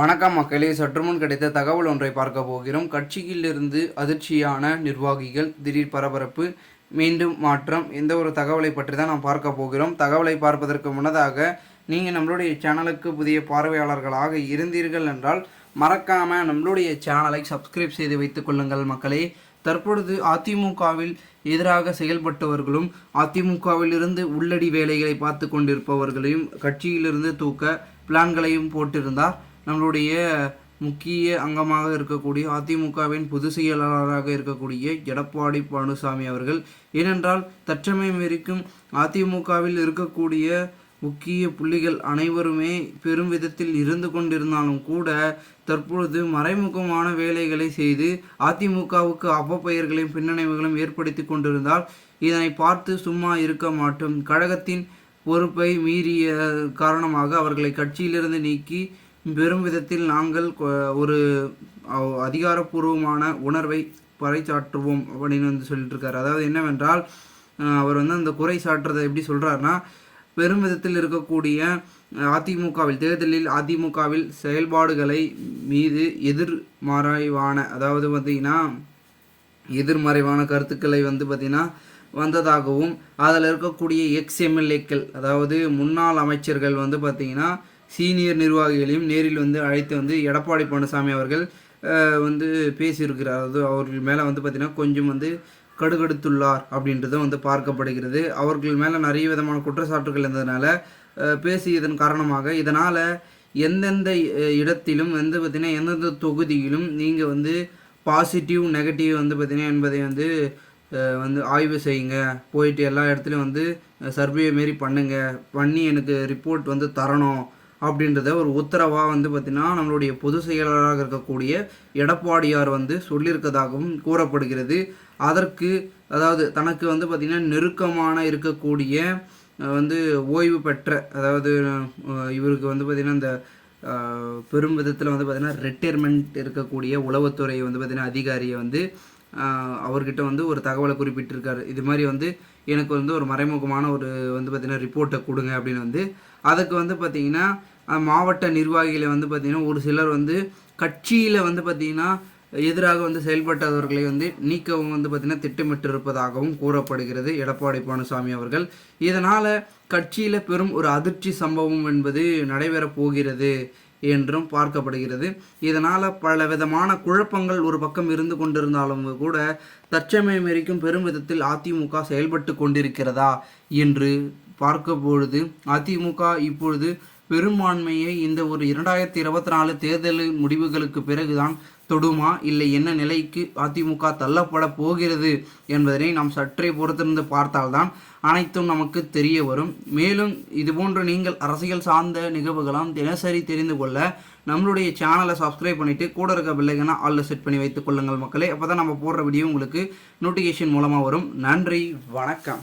வணக்கம் மக்களே. சற்றுமுன் கிடைத்த தகவல் ஒன்றை பார்க்க போகிறோம். கட்சியிலிருந்து அதிர்ச்சியான நிர்வாகிகள் திடீர் பரபரப்பு மீண்டும் மாற்றம் எந்த ஒரு தகவலை பற்றி தான் நாம் பார்க்க போகிறோம். தகவலை பார்ப்பதற்கு முன்னதாக நீங்கள் நம்மளுடைய சேனலுக்கு புதிய பார்வையாளர்களாக இருந்தீர்கள் என்றால் மறக்காமல் நம்மளுடைய சேனலை சப்ஸ்கிரைப் செய்து வைத்துக் கொள்ளுங்கள் மக்களே. தற்பொழுது அதிமுகவில் எதிராக செயல்பட்டவர்களும் அதிமுகவிலிருந்து உள்ளடி வேலைகளை பார்த்து கொண்டிருப்பவர்களையும் கட்சியிலிருந்து தூக்க பிளான்களையும் போட்டிருந்தார். நம்மளுடைய முக்கிய அங்கமாக இருக்கக்கூடிய அதிமுகவின் பொதுச் செயலாளராக இருக்கக்கூடிய எடப்பாடி பழனிசாமி அவர்கள் ஏனென்றால் தற்சமயம் இருக்கும் அதிமுகவில் இருக்கக்கூடிய முக்கிய புள்ளிகள் அனைவருமே பெரும் விதத்தில் இருந்து கொண்டிருந்தாலும் கூட தற்பொழுது மறைமுகமான வேலைகளை செய்து அதிமுகவுக்கு அவப்பெயர்களையும் பின்னடைவுகளையும் ஏற்படுத்தி கொண்டிருந்தால் இதனை பார்த்து சும்மா இருக்க மாட்டோம். கழகத்தின் பொறுப்பை மீறிய காரணமாக அவர்களை கட்சியிலிருந்து நீக்கி பெரும் விதத்தில் நாங்கள் கொ- ஒரு அதிகாரப்பூர்வமான உணர்வை பறைச்சாற்றுவோம் அப்படின்னு வந்து சொல்லிட்டு இருக்காரு அதாவது என்னவென்றால் அவர் வந்து அந்த குறை சாட்டுறதை எப்படி சொல்கிறாருன்னா பெரும் விதத்தில் இருக்கக்கூடிய அதிமுகவில் தேர்தலில் அதிமுகவில் செயல்பாடுகளை மீது எதிர்மறைவான அதாவது பார்த்தீங்கன்னா எதிர்மறைவான கருத்துக்களை வந்து பார்த்திங்கன்னா வந்ததாகவும் அதில் இருக்கக்கூடிய எக்ஸ் எம்எல்ஏக்கள் அதாவது முன்னாள் அமைச்சர்கள் வந்து பார்த்திங்கன்னா சீனியர் நிர்வாகிகளையும் நேரில் வந்து அழைத்து வந்து எடப்பாடி பழனிசாமி அவர்கள் வந்து பேசியிருக்கிறார். அது அவர்கள் மேலே வந்து பார்த்திங்கன்னா கொஞ்சம் வந்து கடுகடுத்துள்ளார் அப்படின்றத வந்து பார்க்கப்படுகிறது. அவர்கள் மேலே நிறைய விதமான குற்றச்சாட்டுகள் இருந்ததுனால பேசியதன் காரணமாக இதனால் எந்தெந்த இடத்திலும் வந்து பார்த்திங்கன்னா எந்தெந்த தொகுதியிலும் நீங்கள் வந்து பாசிட்டிவ் நெகட்டிவ் வந்து பார்த்தீங்கன்னா என்பதை வந்து வந்து ஆய்வு செய்யுங்க. போயிட்டு எல்லா இடத்துலையும் வந்து சர்வே மாரி பண்ணுங்கள் பண்ணி எனக்கு ரிப்போர்ட் வந்து தரணும். அப்படின்றத ஒரு உத்தரவாக வந்து பார்த்திங்கன்னா நம்மளுடைய பொது செயலாளராக இருக்கக்கூடிய எடப்பாடியார் வந்து சொல்லியிருக்கதாகவும் கூறப்படுகிறது. அதற்கு அதாவது தனக்கு வந்து பார்த்திங்கன்னா நெருக்கமான இருக்கக்கூடிய வந்து ஓய்வு பெற்ற அதாவது இவருக்கு வந்து பார்த்திங்கன்னா இந்த பெரும் விதத்தில் வந்து பார்த்திங்கன்னா ரிட்டையர்மெண்ட் இருக்கக்கூடிய உளவுத்துறை வந்து பார்த்திங்கன்னா அதிகாரியை வந்து அவர்கிட்ட வந்து ஒரு தகவலை குறிப்பிட்டிருக்காரு. இது மாதிரி வந்து எனக்கு வந்து ஒரு மறைமுகமான ஒரு வந்து பார்த்திங்கன்னா ரிப்போர்ட்டை கொடுங்க அப்படின்னு வந்து அதுக்கு வந்து பார்த்திங்கன்னா மாவட்ட நிர்வாகிகளை வந்து பார்த்திங்கன்னா ஒரு சிலர் வந்து கட்சியில் வந்து பார்த்திங்கன்னா எதிராக வந்து செயல்பட்டவர்களை வந்து நீக்கவும் வந்து பார்த்திங்கன்னா திட்டமிட்டிருப்பதாகவும் கூறப்படுகிறது. எடப்பாடி பழனிசாமி அவர்கள். இதனால் கட்சியில் பெரும் ஒரு அதிர்ச்சி சம்பவம் என்பது நடைபெறப் போகிறது என்றும் பார்க்கப்படுகிறது. இதனால் பல விதமான குழப்பங்கள் ஒரு பக்கம் இருந்து கொண்டிருந்தாலும் கூட தற்சமயம் வரைக்கும் பெரும் விதத்தில் அதிமுக செயல்பட்டு கொண்டிருக்கிறதா என்று பார்க்க பொழுது அதிமுக இப்பொழுது பெரும்பான்மையை இந்த ஒரு இரண்டாயிரத்தி இருபத்தி நாலு தேர்தல் முடிவுகளுக்கு பிறகுதான் தொடுமா? இல்லை என்ன நிலைக்கு அதிமுக தள்ளப்பட போகிறது என்பதனை நாம் சற்றே பொறுத்திருந்து பார்த்தால்தான் அனைத்தும் நமக்கு தெரிய வரும். மேலும் இதுபோன்று நீங்கள் அரசியல் சார்ந்த நிகழ்வுகளாம் தினசரி தெரிந்து கொள்ள நம்மளுடைய சேனலை சப்ஸ்கிரைப் பண்ணிவிட்டு கூட இருக்க பில்லைகனா ஆல்ல செட் பண்ணி வைத்துக் கொள்ளுங்கள் மக்களே. அப்போ தான் நம்ம போடுற வீடியோ உங்களுக்கு நோட்டிஃபிகேஷன் மூலமாக வரும். நன்றி வணக்கம்.